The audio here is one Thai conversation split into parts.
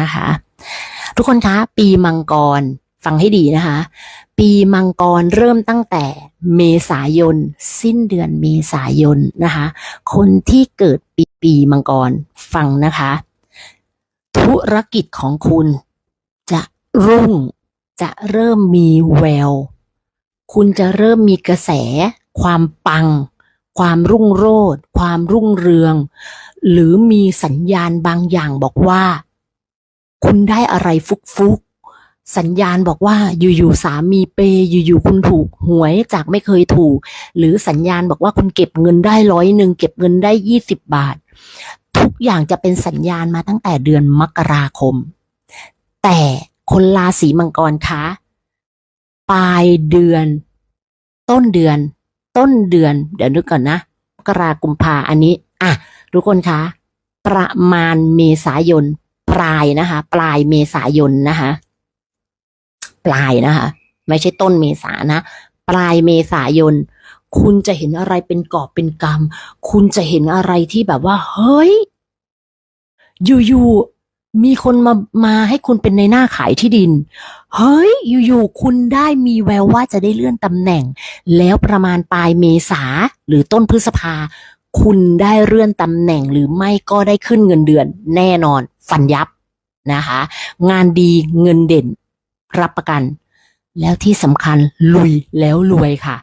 นะคะ ทุกคนคะ ปีมังกรฟังให้ดีนะคะ ปีมังกรเริ่มตั้งแต่เมษายน สิ้นเดือนเมษายนนะคะ คนที่เกิดปีปีมังกรฟังนะคะ ธุรกิจของคุณจะรุ่งจะเริ่มมีแวว คุณจะเริ่มมีกระแส ความปัง ความรุ่งโรจน์ความรุ่งเรือง หรือมีสัญญาณบางอย่างบอกว่า คุณได้อะไรฟุกๆสัญญาณบอกว่าอยู่ๆสามีเปย์อยู่ๆคุณถูกหวยจากไม่เคยถูก หรือสัญญาณบอกว่าคุณเก็บเงินได้ร้อยหนึ่งเก็บเงินได้ยี่สิบบาท ทุกอย่างจะเป็นสัญญาณมาตั้งแต่เดือนมกราคม แต่คนราศีมังกรคะปลายเดือน ต้นเดือน ต้นเดือน เดี๋ยวนึกก่อนนะกรากุมภาอันนี้ อะ ทุกคนคะ ประมาณเมษายน ปลายนะคะ ปลายเมษายนนะคะ ปลายนะคะ ไม่ใช่ต้นเมษานะ ปลายเมษายน คุณจะเห็นอะไรเป็นกอบเป็นกำคุณจะเห็นอะไรที่แบบว่า เฮ้ย อยู่ๆมีคนมามาให้คุณเป็นในหน้าขายที่ดิน เฮ้ย อยู่ๆคุณได้มีแววว่าจะได้เลื่อนตำแหน่ง แล้วประมาณปลายเมษาหรือต้นพฤษภา คุณได้เลื่อนตำแหน่งหรือไม่ก็ได้ขึ้นเงินเดือน แน่นอน ฟันยับนะคะ งานดีเงินเด่น รับประกัน แล้วที่สำคัญลุยแล้วรวยค่ะ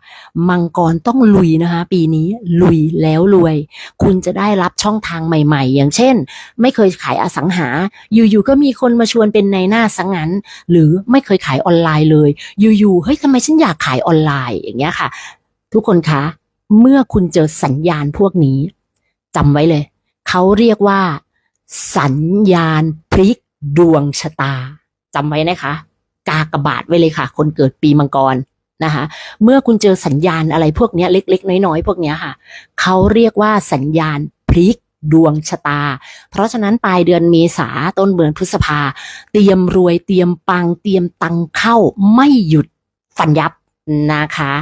มังกรต้องลุยนะคะ ปีนี้ลุยแล้วรวย คุณจะได้รับช่องทางใหม่ๆ อย่างเช่น ไม่เคยขายอสังหา อยู่ๆก็มีคนมาชวนเป็นในหน้าสังงั้นหรือไม่เคยขายออนไลน์เลย อยู่ๆเฮ้ยทำไมฉันอยากขายออนไลน์อย่างเงี้ยค่ะ ทุกคนคะ เมื่อคุณเจอสัญญาณพวกนี้จำไว้เลย เขาเรียกว่า สัญญาณพลิกดวงชะตาจำไว้นะคะ กากบาทไว้เลยค่ะ คนเกิดปีมังกรนะคะเมื่อคุณเจอสัญญาณอะไรพวกนี้เล็ก ๆ น้อยๆพวกนี้ค่ะ เขาเรียกว่าสัญญาณพลิกดวงชะตา เพราะฉะนั้นปลายเดือนเมษาต้นเดือนพฤษภา เตรียมรวยเตรียมปังเตรียมตังเข้าไม่หยุดฟันยับนะคะ